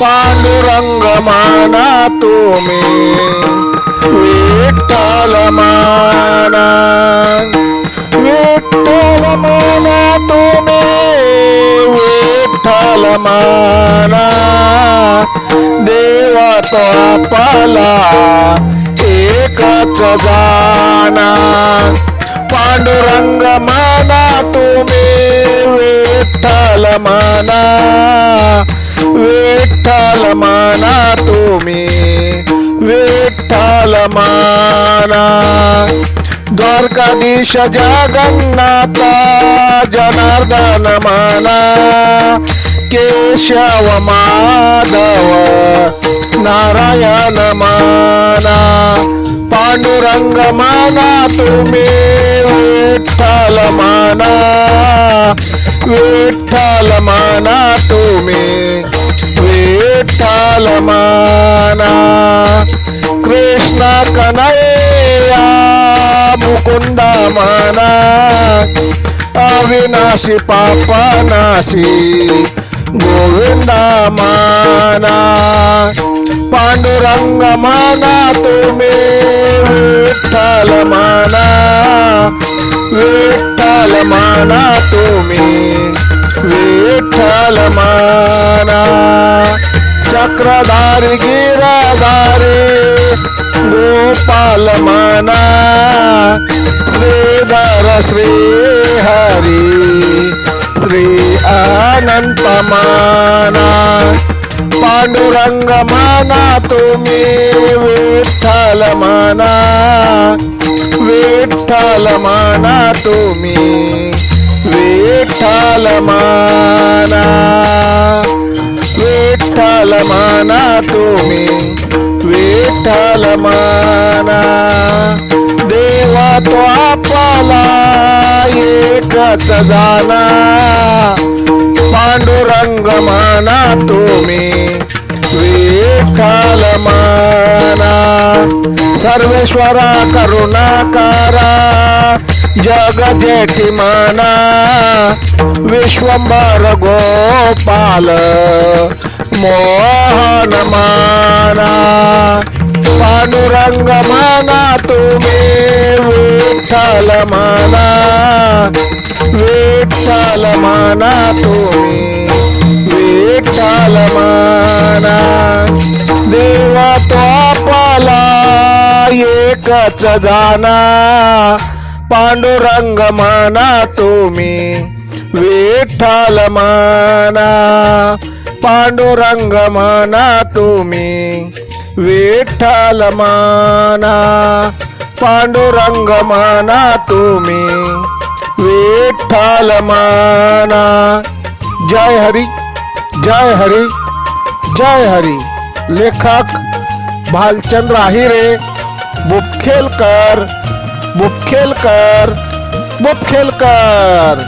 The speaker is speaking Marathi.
पांडुरंग माना तुम्ही विठ्ठल माना विठ्ठल माना तुम्ही विठ्ठल माना देवा तो आपला एकच जाना. पांडुरंग माना तुम्ही विठ्ठल माना विठ्ठल माना तुम्ही विठ्ठल माना. द्वारकाधीश जगन्नाथा जनार्दन माना. केशव माधव नारायण माना. पांडुरंग माना तुम्ही विठ्ठल माना. विठ्ठल माना तुम्ही విఠలమానా కృష్ణ కనయ్యా ముకుండమానా అవినాశి పాపనాశి గోవిందమానా. పాండురంగమానా తుమే విఠలమానా. విఠలమానా తుమే విఠలమానా. चक्रधारी गिराधारे गोपाल माना श्रीधर श्री हरी श्री अनंत माना पांडुरंग माना तुम्ही विठ्ठल माना विठ्ठल माना तुम्ही विठ्ठल माना. विठ्ठल माना तुम्ही विठ्ठल माना देवा तो आपला एकच जाना पांडुरंग माना तुम्ही विठ्ठल माना सर्वेश्वरा करुणाकारा जग जेठी माना. विश्वंभर गोपाल మోహనమానా పాండురంగమానా తుమే విఠలమానా విఠలమానా తుమే విఠలమానా. దేవతోపలా ఏక చదానా తుమే విఠలమానా. पांडुरंग माना तुम्ही विठ्ठल माना पांडुरंग माना तुम्ही विठ्ठल माना जय हरी जय हरी जय हरी। लेखक भालचंद्र आहिरे, बुपखेलकर बुपखेलकर बुपखेलकर।